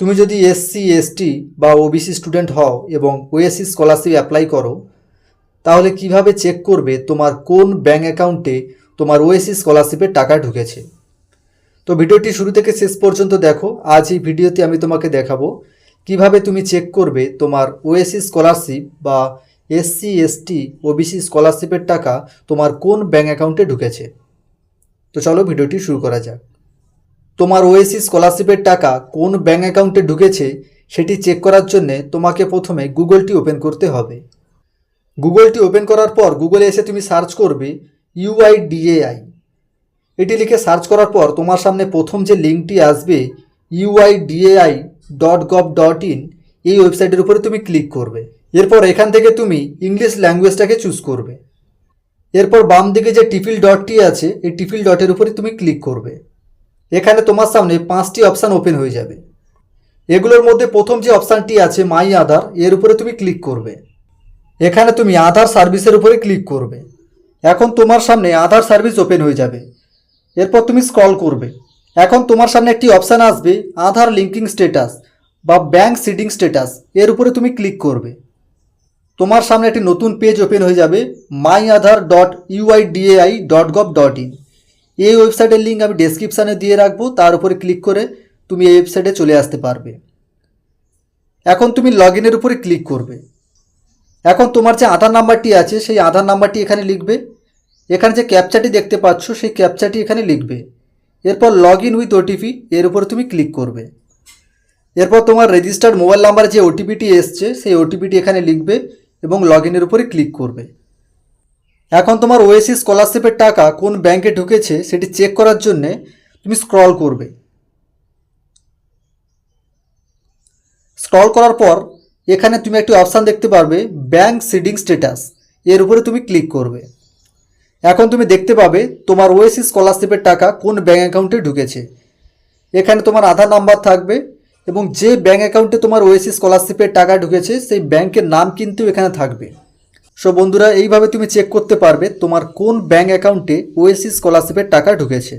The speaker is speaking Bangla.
তুমি যদি এসসি এসটি বা ওবিসি স্টুডেন্ট হও এবং ওএসসি স্কলারশিপ অ্যাপ্লাই করো, তাহলে কীভাবে চেক করবে তোমার কোন ব্যাঙ্ক অ্যাকাউন্টে তোমার ওএসসি স্কলারশিপের টাকা ঢুকেছে? তো ভিডিওটি শুরু থেকে শেষ পর্যন্ত দেখো। আজ এই ভিডিওতে আমি তোমাকে দেখাবো কীভাবে তুমি চেক করবে তোমার ওএসসি স্কলারশিপ বা এসসি এসটি ওবিসি স্কলারশিপের টাকা তোমার কোন ব্যাঙ্ক অ্যাকাউন্টে ঢুকেছে। তো চলো ভিডিওটি শুরু করা যাক। তোমার ওএসসি স্কলারশিপের টাকা কোন ব্যাঙ্ক অ্যাকাউন্টে ঢুকেছে সেটি চেক করার জন্যে তোমাকে প্রথমে গুগলটি ওপেন করতে হবে। গুগলটি ওপেন করার পর গুগলে এসে তুমি সার্চ করবে ইউআইডিএআই এটি লিখে সার্চ করার পর তোমার সামনে প্রথম যে লিঙ্কটি আসবে UIDAI dot gov dot in, এই ওয়েবসাইটের উপরে তুমি ক্লিক করবে। এরপর এখান থেকে তুমি ইংলিশ ল্যাঙ্গুয়েজটাকে চুজ করবে। এরপর বাম দিকে যে টিফিল ডটটি আছে, এই টিফিল ডটের উপরে তুমি ক্লিক করবে। এখানে তোমার সামনে পাঁচটি অপশান ওপেন হয়ে যাবে। এগুলোর মধ্যে প্রথম যে অপশানটি আছে মাই আধার এর উপরে তুমি ক্লিক করবে। এখানে তুমি আধার সার্ভিসের উপরে ক্লিক করবে। এখন তোমার সামনে আধার সার্ভিস ওপেন হয়ে যাবে। এরপর তুমি স্ক্রল করবে। এখন তোমার সামনে একটি অপশান আসবে আধার লিঙ্কিং স্ট্যাটাস বা ব্যাংক সিডিং স্ট্যাটাস এর উপরে তুমি ক্লিক করবে। তোমার সামনে একটি নতুন পেজ ওপেন হয়ে যাবে my Aadhaar dot UIDAI dot gov dot in এই ওয়েবসাইটের লিঙ্ক আমি ডেসক্রিপশানে দিয়ে রাখব, তার উপরে ক্লিক করে তুমি এই ওয়েবসাইটে চলে আসতে পারবে। এখন তুমি লগ ইনের উপরে ক্লিক করবে। এখন তোমার যে আধার নাম্বারটি আছে, সেই আধার নাম্বারটি এখানে লিখবে। এখানে যে ক্যাপচাটি দেখতে পাচ্ছ, সেই ক্যাপচাটি এখানে লিখবে। এরপর লগ ইন উইথ ওটিপি এর উপরে তুমি ক্লিক করবে। এরপর তোমার রেজিস্টার্ড মোবাইল নাম্বারে যে ওটিপিটি এসছে, সেই ওটিপিটি এখানে লিখবে এবং লগ ইনের উপরে ক্লিক করবে। এখন তোমার ওএসি স্কলারশিপের টাকা কোন ব্যাংকে ঢুকেছে সেটি চেক করার জন্যে তুমি স্ক্রল করবে। স্ক্রল করার পর এখানে তুমি একটি অপশান দেখতে পারবে, ব্যাংক সিডিং স্ট্যাটাস। এর উপরে তুমি ক্লিক করবে। এখন তুমি দেখতে পাবে তোমার ওএসি স্কলারশিপের টাকা কোন ব্যাঙ্ক অ্যাকাউন্টে ঢুকেছে। এখানে তোমার আধার নাম্বার থাকবে এবং যে ব্যাঙ্ক অ্যাকাউন্টে তোমার ওএসি স্কলারশিপের টাকা ঢুকেছে সেই ব্যাংকের নাম কিন্তু এখানে থাকবে। সো বন্ধুরা, এইভাবে তুমি চেক করতে পারবে তোমার কোন ব্যাঙ্ক অ্যাকাউন্টে ওয়েসি স্কলারশিপের টাকা ঢুকেছে।